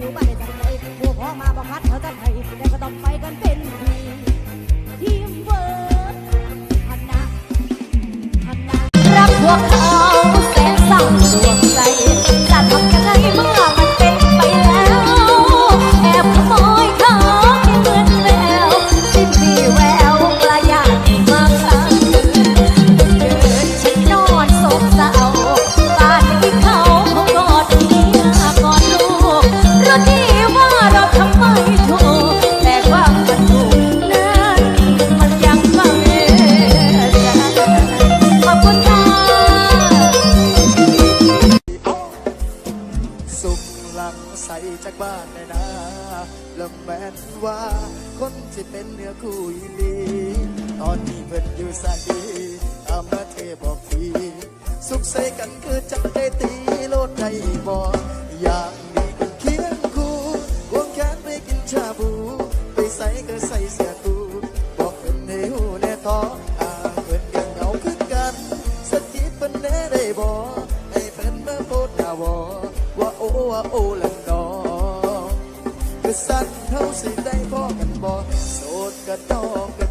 อยู่บ้านได้จังไรหัวพ่อมาบังคับเขาจะให้แต่ก็ต้องไปกันเป็นทีทีมเวิร์คคณะคณะรักพวกเขา สุขหลังใสจากบ้านในนาแล้วแม้นว่าคนที่เป็นเนื้อคู่อีลีตอนนี้เพิ่นอยู่ใสตามมาเทบอกทีสุขใสกันคือจักได้ตีโลดใจบ่อยากมีคนเคียงคู่ควงแขนไปกินชาบู ไปใส่ก็ใส่เสื้อกูบอกเพิ่นให้หูแน่ท้ออ่าเพิ่นก็เหงาคือกันสกิดเพิ่นแน่ได้บ่ให้เพิ่นมาโพดหน้าวอ โอ้ว่าโอ้ละนอกระสั่นเท่าสิได้พ่อกันบ่โสดก็ดอกกัน